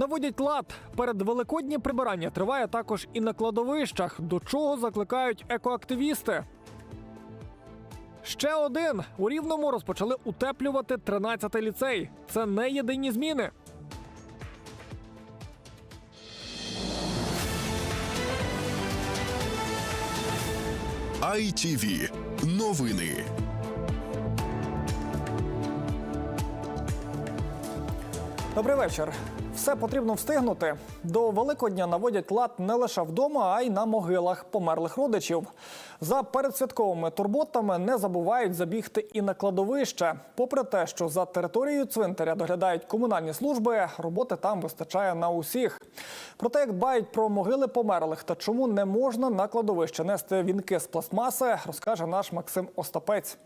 Наводять лад. Перед великодні прибирання триває також і на кладовищах, до чого закликають екоактивісти. Ще один у рівному розпочали утеплювати 13-й ліцей. Це не єдині зміни. ITV. Новини. Добрий вечір. Все потрібно встигнути. До Великодня наводять лад не лише вдома, а й на могилах померлих родичів. За передсвятковими турботами не забувають забігти і на кладовище. Попри те, що за територією цвинтаря доглядають комунальні служби, роботи там вистачає на усіх. Про те, як дбають про могили померлих та чому не можна на кладовище нести вінки з пластмаси, розкаже наш Максим Остапець.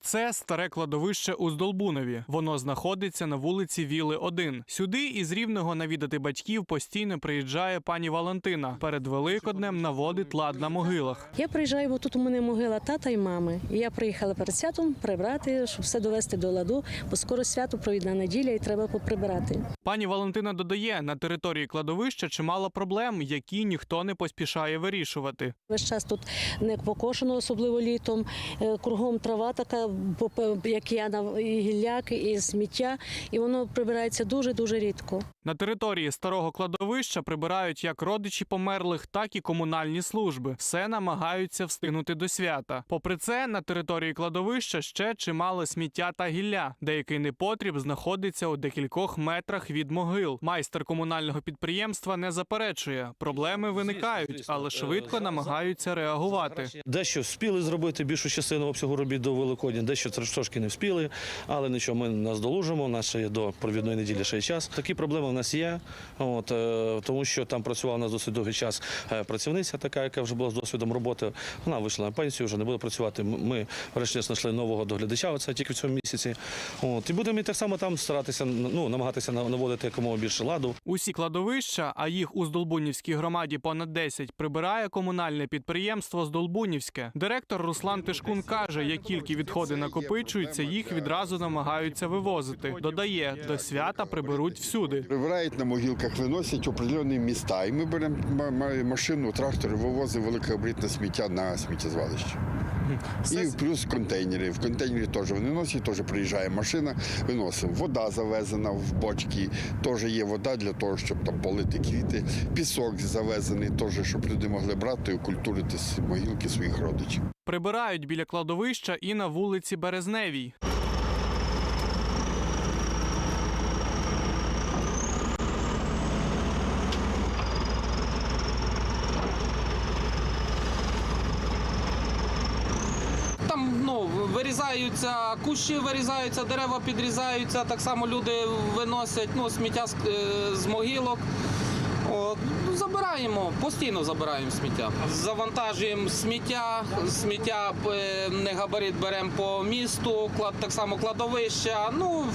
Це старе кладовище у Здолбунові. Воно знаходиться на вулиці Віли 1. Сюди із рівного навідати батьків постійно приїжджає пані Валентина. Перед Великоднем наводить лад на могилах. Я приїжджаю, бо тут у мене могила тата і мами. І я приїхала перед святом прибрати, щоб все довести до ладу, бо скоро свято провідна неділя і треба поприбирати. Пані Валентина додає, на території кладовища чимало проблем, які ніхто не поспішає вирішувати. Весь час тут не покошено, особливо літом. Е, Кругом трава така, попе- як я на і гілляк, і сміття, і воно прибирається дуже дуже рідко. На території старого кладовища прибирають як родичі померлих, так і комунальні служби. Все намагаються встигнути до свята. Попри це, на території кладовища ще чимало сміття та гілля. Деякий непотріб знаходиться у декількох метрах від могил. Майстер комунального підприємства не заперечує. Проблеми виникають, але швидко намагаються реагувати. Дещо вспіли зробити більшу частину обсягу робіт до Великодня, дещо трошки не вспіли, але нічого, ми нас долужимо. У нас ще є до провідної неділі ще є час. Такі проблеми в нас є, от, е, тому що там працювала у нас досить довгий час е, працівниця, така, яка вже була з досвідом роботи. Вона вийшла на пенсію, вже не буде працювати. Ми врешті знайшли нового доглядача, оце тільки в цьому місяці. От, і будемо і так само там старатися, ну, намагатися наводити якомога більше ладу. Усі кладовища, а їх у Здолбунівській громаді понад 10, прибирає комунальне підприємство Здолбунівське. Директор Руслан Тишкун каже, як тільки відходи накопичуються, їх відразу намагаються вивозити. Додає, до свята приберуть всюди. Прибирають на могилках, виносять в определенні міста. І ми беремо ма- ма- машину, трактор, вивозимо великогабаритне сміття на сміттєзвалище. І плюс контейнери. В контейнері теж вони носять, теж приїжджає машина, виносимо. Вода завезена в бочки, теж є вода для того, щоб там полити квіти. Пісок завезений, теж, щоб люди могли брати і окультурити з могилки своїх родичів. Прибирають біля кладовища і на вулиці Березневій. Ну, вирізаються кущі, вирізаються, дерева підрізаються, так само люди виносять ну, сміття з, е, з могилок. От, ну, забираємо, постійно забираємо сміття. Завантажуємо сміття, сміття е, не габарит беремо по місту, клад, так само кладовища. Ну,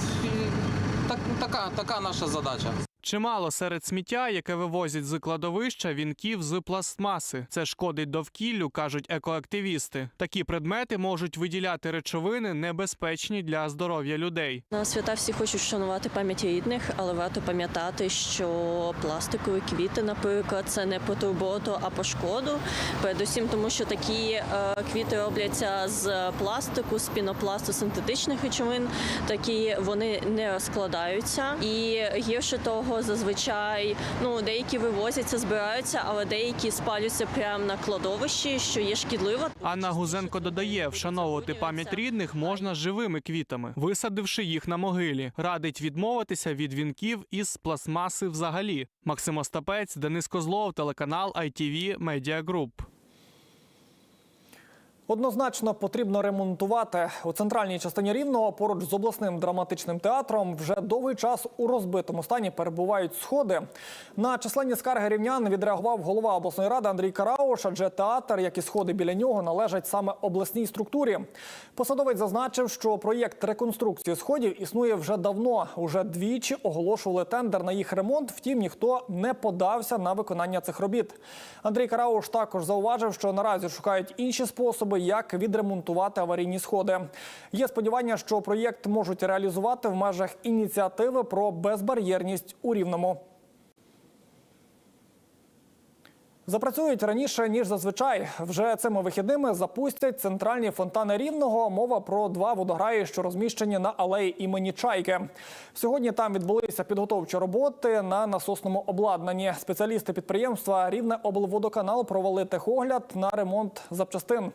так, така, така наша задача. Чимало серед сміття, яке вивозять з кладовища, вінків з пластмаси. Це шкодить довкіллю, кажуть екоактивісти. Такі предмети можуть виділяти речовини, небезпечні для здоров'я людей. На свята всі хочуть вшанувати пам'ять рідних, але варто пам'ятати, що пластикові квіти, наприклад, це не по турботу, а по шкоду. Передусім, тому що такі е, квіти робляться з пластику, з пінопласту синтетичних речовин. Такі вони не розкладаються. І гірше того, зазвичай ну деякі вивозяться, збираються, але деякі спалюються прямо на кладовищі, що є шкідливо. Анна Гузенко додає, вшановувати пам'ять рідних можна живими квітами, висадивши їх на могилі. Радить відмовитися від вінків із пластмаси взагалі. Максим Остапець, Денис Козлов, телеканал ITV Media Group. Однозначно потрібно ремонтувати у центральній частині рівного поруч з обласним драматичним театром. Вже довгий час у розбитому стані перебувають сходи. На численні скарги рівнян відреагував голова обласної ради Андрій Карауш, адже театр, як і сходи біля нього, належать саме обласній структурі. Посадовець зазначив, що проєкт реконструкції сходів існує вже давно. Уже двічі оголошували тендер на їх ремонт. Втім, ніхто не подався на виконання цих робіт. Андрій Карауш також зауважив, що наразі шукають інші способи засоби, як відремонтувати аварійні сходи. Є сподівання, що проєкт можуть реалізувати в межах ініціативи про безбар'єрність у рівному. Запрацюють раніше ніж зазвичай. Вже цими вихідними запустять центральні фонтани рівного. Мова про два водограї, що розміщені на алеї імені Чайки. Сьогодні там відбулися підготовчі роботи на насосному обладнанні. Спеціалісти підприємства Рівне облводоканал провели техогляд на ремонт запчастин.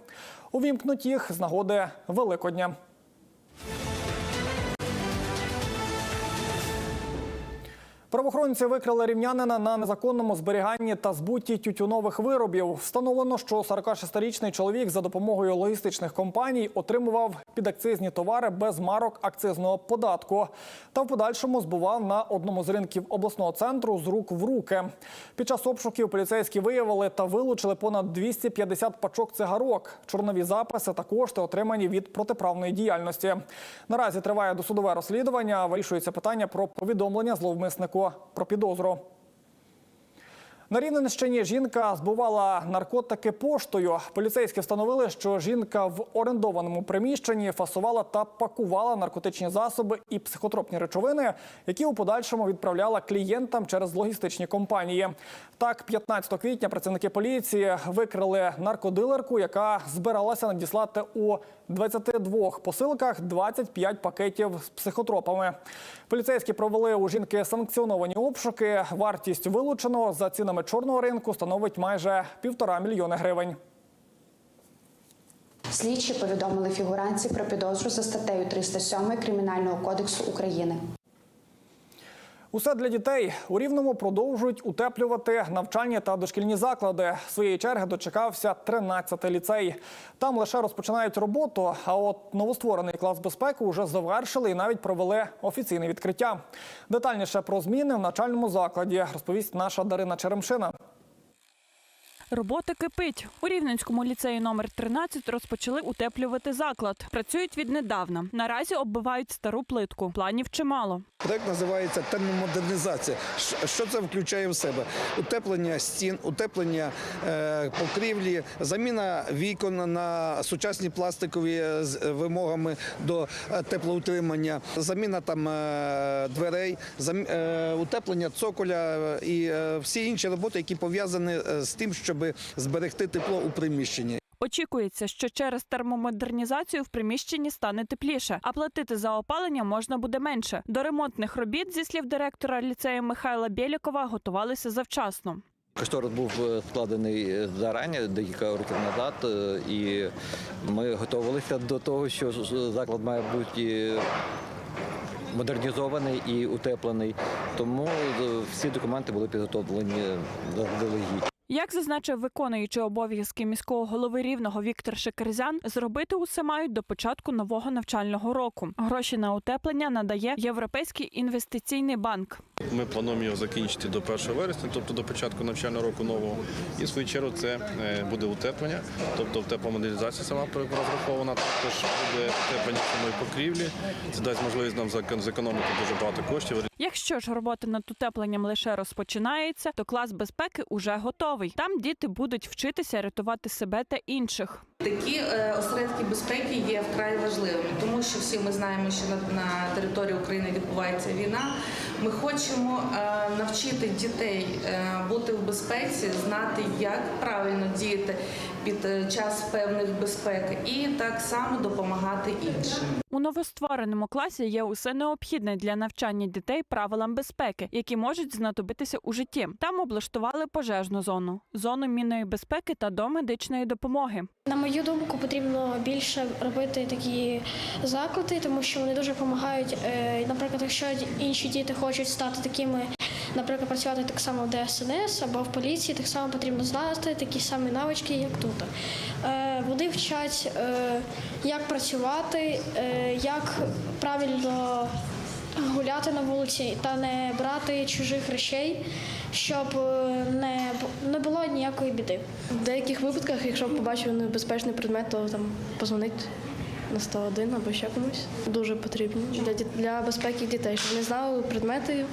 Увімкнуть їх з нагоди Великодня. Правоохоронці викрили рівнянина на незаконному зберіганні та збутті тютюнових виробів. Встановлено, що 46-річний чоловік за допомогою логістичних компаній отримував підакцизні товари без марок акцизного податку та в подальшому збував на одному з ринків обласного центру з рук в руки. Під час обшуків поліцейські виявили та вилучили понад 250 пачок цигарок, чорнові записи та кошти, отримані від протиправної діяльності. Наразі триває досудове розслідування. Вирішується питання про повідомлення зловмиснику про підозру. На Рівненщині жінка збувала наркотики поштою. Поліцейські встановили, що жінка в орендованому приміщенні фасувала та пакувала наркотичні засоби і психотропні речовини, які у подальшому відправляла клієнтам через логістичні компанії. Так, 15 квітня працівники поліції викрили наркодилерку, яка збиралася надіслати у 22 посилках 25 пакетів з психотропами. Поліцейські провели у жінки санкціоновані обшуки. Вартість вилученого за цінами чорного ринку становить майже півтора мільйони гривень. Слідчі повідомили фігуранці про підозру за статтею 307 Кримінального кодексу України. Усе для дітей у рівному продовжують утеплювати навчальні та дошкільні заклади. Своєї черги дочекався 13-й ліцей. Там лише розпочинають роботу. А от новостворений клас безпеки вже завершили і навіть провели офіційне відкриття. Детальніше про зміни в навчальному закладі розповість наша Дарина Черемшина. Робота кипить. У Рівненському ліцеї номер 13 розпочали утеплювати заклад. Працюють віднедавна. Наразі оббивають стару плитку. Планів чимало. Проект називається термомодернизація. Ш- Що це включає в себе? Утеплення стін, утеплення е, покрівлі, заміна вікон на сучасні пластикові з е, вимогами до е, теплоутримання, заміна там е, дверей, е, утеплення цоколя е, і е, всі інші роботи, які пов'язані е, з тим, щоб зберегти тепло у приміщенні. Очікується, що через термомодернізацію в приміщенні стане тепліше, а платити за опалення можна буде менше. До ремонтних робіт, зі слів директора ліцею Михайла Бєлікова, готувалися завчасно. Кошторис був е, складений е, зарані, декілька років назад, е, і ми готувалися до того, що заклад має бути модернізований і утеплений. Тому всі документи були підготовлені заздалегідь. Як зазначив виконуючий обов'язки міського голови рівного Віктор Шекерзян, зробити усе мають до початку нового навчального року. Гроші на утеплення надає Європейський інвестиційний банк. Ми плануємо його закінчити до 1 вересня, тобто до початку навчального року нового. І в свою чергу це е, буде утеплення, тобто тепломодернізація сама розрахована. Також буде утеплення самої покрівлі. Це дасть можливість нам зек- зекономити дуже багато коштів. Якщо ж робота над утепленням лише розпочинається, то клас безпеки уже готовий. Там діти будуть вчитися рятувати себе та інших. Такі е, осередки безпеки є вкрай важливими, тому що всі ми знаємо, що на, території України відбувається війна. Ми хочемо е, навчити дітей е, бути в безпеці, знати, як правильно діяти під час певних безпек, і так само допомагати іншим. Новоствореному класі є усе необхідне для навчання дітей правилам безпеки, які можуть знадобитися у житті. Там облаштували пожежну зону, зону мінної безпеки та до медичної допомоги. На мою думку, потрібно більше робити такі заклади, тому що вони дуже допомагають. Е, Наприклад, якщо інші діти хочуть стати такими, наприклад, працювати так само в ДСНС або в поліції, так само потрібно знати такі самі навички, як тут. Е, Вони вчать, е, як працювати, е, як правильно гуляти на вулиці та не брати чужих речей, щоб не, не було ніякої біди. В деяких випадках, якщо побачив небезпечний предмет, то там позвонить на 101 або ще комусь. Дуже потрібно для, для безпеки дітей, щоб вони знали предмети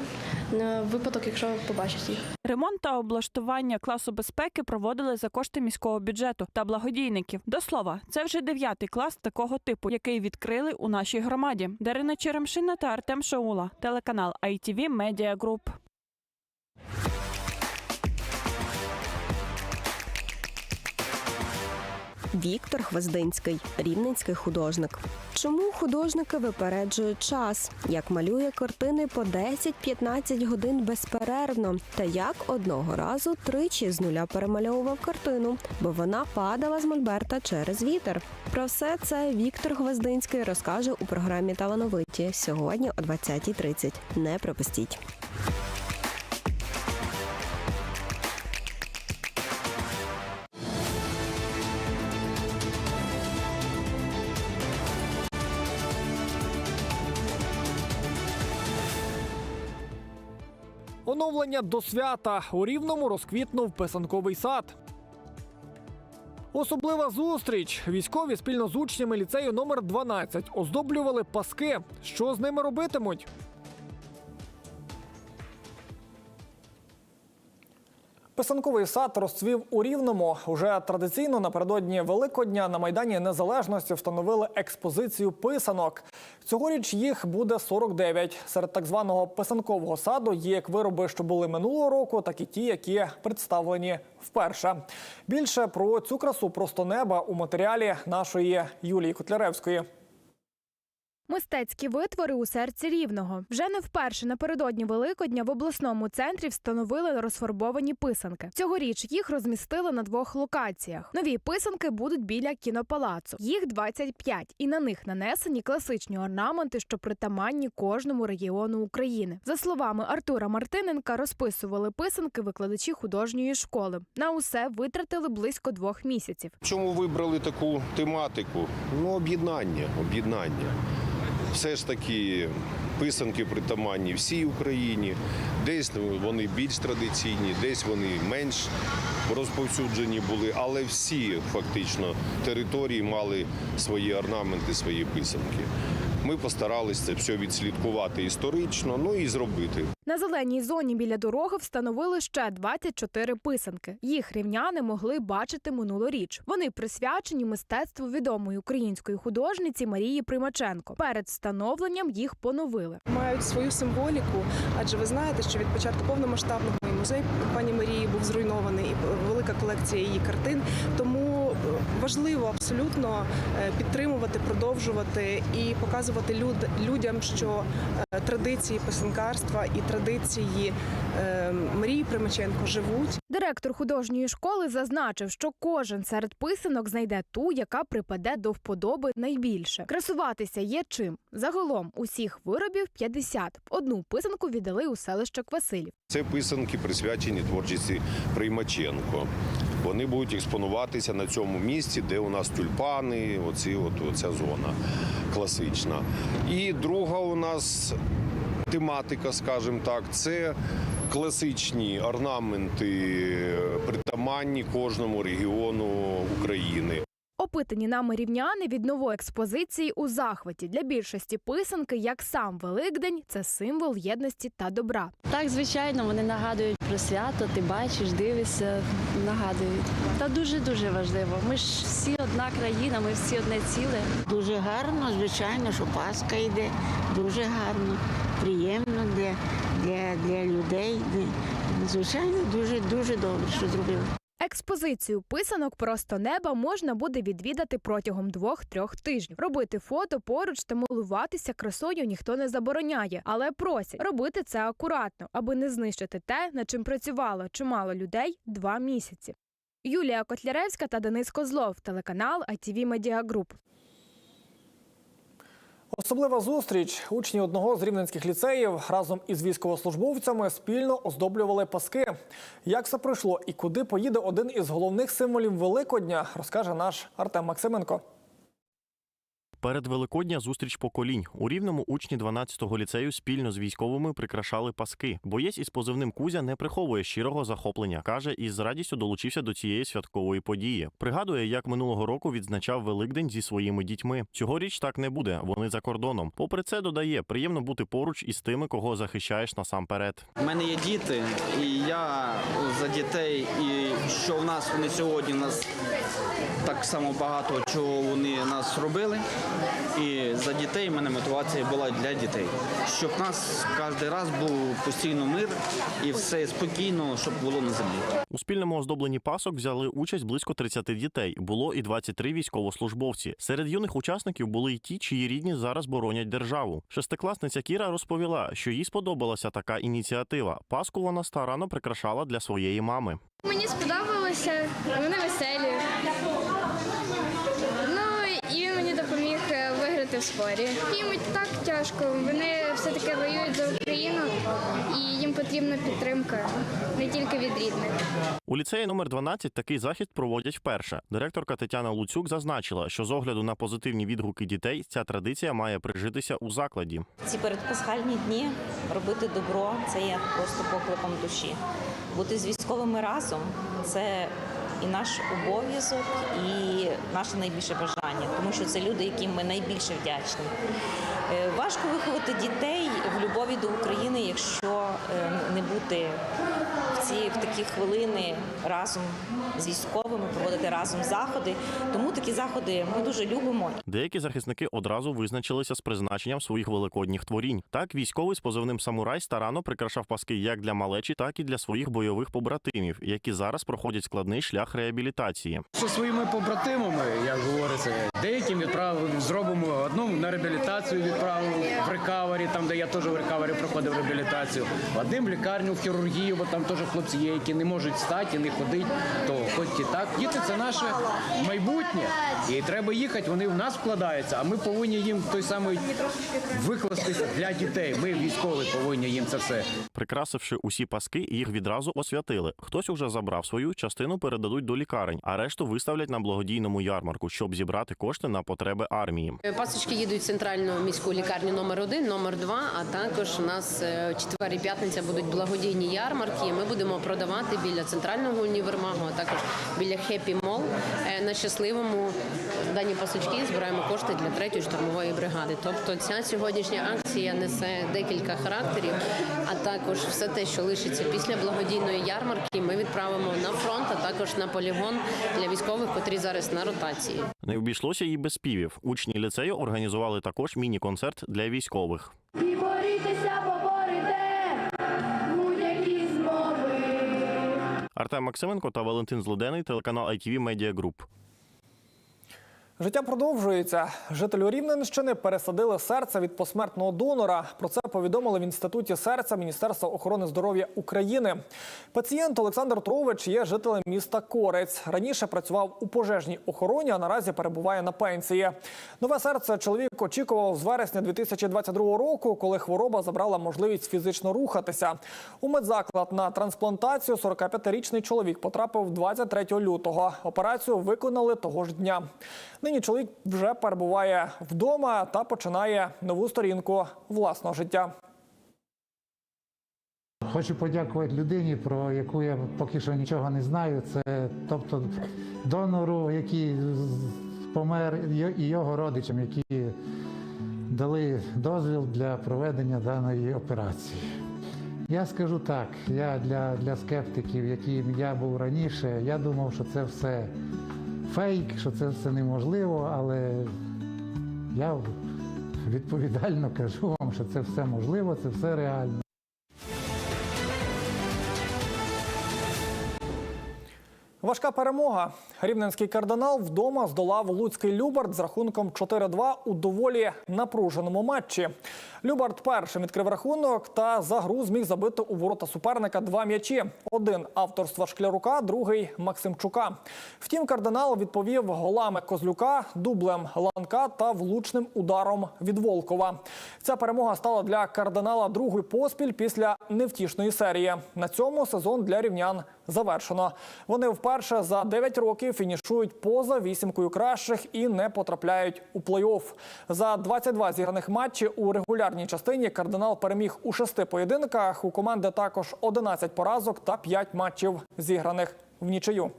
випадок, якщо побачить їх. Ремонт та облаштування класу безпеки проводили за кошти міського бюджету та благодійників. До слова, це вже дев'ятий клас такого типу, який відкрили у нашій громаді. Дарина Черемшина та Артем Шаула, телеканал ITV Media Group. Віктор Гвоздинський, рівненський художник. Чому художники випереджують час? Як малює картини по 10-15 годин безперервно? Та як одного разу тричі з нуля перемальовував картину, бо вона падала з мольберта через вітер. Про все це Віктор Гвоздинський розкаже у програмі Талановиті сьогодні о 20.30. Не пропустіть. Оновлення до свята у рівному розквітнув писанковий сад. Особлива зустріч. Військові спільно з учнями ліцею номер 12 оздоблювали паски. Що з ними робитимуть? Писанковий сад розцвів у Рівному. Уже традиційно напередодні Великодня на Майдані Незалежності встановили експозицію писанок. Цьогоріч їх буде 49. Серед так званого писанкового саду є як вироби, що були минулого року, так і ті, які представлені вперше. Більше про цю красу просто неба у матеріалі нашої Юлії Котляревської. Мистецькі витвори у серці рівного вже не вперше напередодні Великодня в обласному центрі встановили розфарбовані писанки. Цьогоріч їх розмістили на двох локаціях. Нові писанки будуть біля кінопалацу. Їх 25, і на них нанесені класичні орнаменти, що притаманні кожному регіону України. За словами Артура Мартиненка, розписували писанки викладачі художньої школи. На усе витратили близько двох місяців. Чому вибрали таку тематику? Ну, об'єднання, об'єднання. Все ж таки писанки притаманні всій Україні. Десь вони більш традиційні, десь вони менш розповсюджені були, але всі фактично території мали свої орнаменти, свої писанки. Ми постаралися це все відслідкувати історично, ну і зробити. На зеленій зоні біля дороги встановили ще 24 писанки. Їх рівняни могли бачити минулоріч. Вони присвячені мистецтву відомої української художниці Марії Примаченко. Перед встановленням їх поновили. мають свою символіку, адже ви знаєте, що від початку повномасштабного музей пані Марії був зруйнований, і велика колекція її картин. Тому важливо абсолютно е, підтримувати, продовжувати і показувати люд, людям, що е, традиції писанкарства і традиції е, Марії Примаченко живуть. Директор художньої школи зазначив, що кожен серед писанок знайде ту, яка припаде до вподоби найбільше. Красуватися є чим. Загалом усіх виробів 50. Одну писанку віддали у селище Квасилів. Це писанки присвячені творчості Приймаченко. Вони будуть експонуватися на цьому місці, де у нас тюльпани, оці, от, оця зона класична. І друга у нас тематика, скажімо так, це класичні орнаменти, притаманні кожному регіону України. Опитані нами рівняни від нової експозиції у захваті. Для більшості писанки, як сам Великдень, це символ єдності та добра. Так, звичайно, вони нагадують про свято, ти бачиш, дивишся, нагадують. Та дуже-дуже важливо. Ми ж всі одна країна, ми всі одне ціле. Дуже гарно, звичайно, що Пасха йде. Дуже гарно, приємно для, для, для людей. Звичайно, дуже дуже добре, що зробили. Експозицію писанок просто неба можна буде відвідати протягом двох-трьох тижнів. Робити фото поруч та милуватися красою ніхто не забороняє, але просять робити це акуратно, аби не знищити те, над чим працювало чимало людей два місяці. Юлія Котляревська та Денис Козлов, телеканал ITV Media Group. Особлива зустріч. Учні одного з рівненських ліцеїв разом із військовослужбовцями спільно оздоблювали паски. Як все пройшло і куди поїде один із головних символів Великодня, розкаже наш Артем Максименко. Перед Великодня зустріч поколінь. У Рівному учні 12-го ліцею спільно з військовими прикрашали паски. Боєць із позивним Кузя не приховує щирого захоплення. Каже, і з радістю долучився до цієї святкової події. Пригадує, як минулого року відзначав Великдень зі своїми дітьми. Цьогоріч так не буде. Вони за кордоном. Попри це, додає, приємно бути поруч із тими, кого захищаєш насамперед. У мене є діти, і я за дітей, і що в нас вони сьогодні нас так само багато чого вони нас робили. І за дітей в мене мотивація була для дітей. Щоб в нас кожен раз був постійно мир і все спокійно, щоб було на землі. У спільному оздобленні пасок взяли участь близько 30 дітей. Було і 23 військовослужбовці. Серед юних учасників були й ті, чиї рідні зараз боронять державу. Шестикласниця Кіра розповіла, що їй сподобалася така ініціатива. Паску вона старано прикрашала для своєї мами. Мені сподобалося, вони веселі. Виграти в спорі. Їм так тяжко. Вони все-таки воюють за Україну і їм потрібна підтримка не тільки від рідних. У ліцеї номер 12 такий захід проводять вперше. Директорка Тетяна Луцюк зазначила, що з огляду на позитивні відгуки дітей ця традиція має прижитися у закладі. Ці передпасхальні дні робити добро це є просто покликом душі. Бути з військовими разом це і наш обов'язок, і наше найбільше бажання, тому що це люди, яким ми найбільше вдячні. Е, Важко виховати дітей в любові до України, якщо е, не бути ці в такі хвилини разом з військовими, проводити разом заходи. Тому такі заходи ми дуже любимо. Деякі захисники одразу визначилися з призначенням своїх великодніх творінь. Так, військовий з позивним самурай старанно прикрашав паски як для малечі, так і для своїх бойових побратимів, які зараз проходять складний шлях реабілітації. Зі своїми побратимами, як говориться, деяким відправив, зробимо одну на реабілітацію відправив в рекавері, там де я теж в рекавері проходив реабілітацію. Одним в лікарню, в хірургію, бо там теж хлопці є, які не можуть встати, не ходити, то хоч і так. Діти це наше майбутнє, і треба їхати. Вони в нас вкладаються, а ми повинні їм той самий викластися для дітей. Ми військові повинні їм це все. Прикрасивши усі паски, їх відразу освятили. Хтось уже забрав свою частину, передадуть до лікарень, а решту виставлять на благодійному ярмарку, щоб зібрати кошти на потреби армії. Пасочки їдуть в центральну міську лікарню номер 1 номер 2 а також у нас е, четвер і п'ятниця будуть благодійні ярмарки. Ми будемо продавати біля центрального універмагу, а також біля Хеппі Мол на щасливому дані пасочки збираємо кошти для третьої штурмової бригади. Тобто ця сьогоднішня акція несе декілька характерів, а також все те, що лишиться після благодійної ярмарки, ми відправимо на фронт, а також на полігон для військових, котрі зараз на ротації. Не обійшлося і без співів. Учні ліцею організували також міні-концерт для військових. Артем Максименко та Валентин Злодений, телеканал ITV Media Group. Життя продовжується. Жителю Рівненщини пересадили серце від посмертного донора. Про це повідомили в інституті серця Міністерства охорони здоров'я України. Пацієнт Олександр Трович є жителем міста Корець. Раніше працював у пожежній охороні, а наразі перебуває на пенсії. Нове серце чоловік очікував з вересня 2022 року, коли хвороба забрала можливість фізично рухатися. У медзаклад на трансплантацію 45-річний чоловік потрапив 23 лютого. Операцію виконали того ж дня. Нині чоловік вже перебуває вдома та починає нову сторінку власного життя. Хочу подякувати людині, про яку я поки що нічого не знаю. Це тобто донору, який помер, і його родичам, які дали дозвіл для проведення даної операції. Я скажу так, я для, для скептиків, яким я був раніше, я думав, що це все фейк, що це все неможливо, але я відповідально кажу вам, що це все можливо, це все реально. Важка перемога. Рівненський кардинал вдома здолав Луцький Любард з рахунком 4-2 у доволі напруженому матчі. Любард першим відкрив рахунок та за гру зміг забити у ворота суперника два м'ячі. Один авторства Шклярука, другий Максимчука. Втім, кардинал відповів голами Козлюка, дублем Ланка та влучним ударом від Волкова. Ця перемога стала для кардинала другою поспіль після невтішної серії. На цьому сезон для рівнян завершено. Вони вперше за 9 років фінішують поза вісімкою кращих і не потрапляють у плей-офф. За 22 зіграних матчі у регулярній частині кардинал переміг у шести поєдинках. У команди також 11 поразок та 5 матчів зіграних в нічию.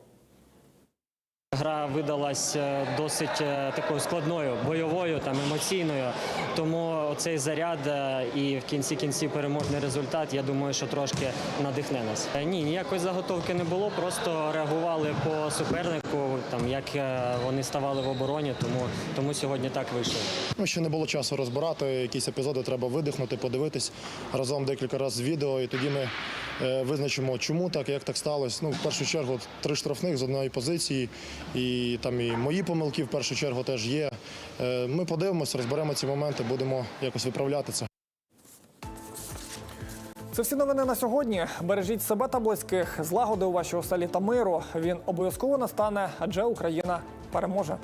Гра видалась е, досить е, такою складною, бойовою, там емоційною. Тому цей заряд е, і в кінці кінці переможний результат. Я думаю, що трошки надихне нас. Ні, ніякої заготовки не було. Просто реагували по супернику, там як вони ставали в обороні. Тому тому сьогодні так вийшло. Ну, ще не було часу розбирати якісь епізоди, треба видихнути, подивитись разом декілька разів відео, і тоді ми визначимо, чому так, як так сталося. Ну, в першу чергу, три штрафних з одної позиції, і там і мої помилки в першу чергу теж є. Е, ми подивимося, розберемо ці моменти, будемо якось виправляти це. Це всі новини на сьогодні. Бережіть себе та близьких, злагоди у вашій оселі та миру. Він обов'язково настане, адже Україна переможе.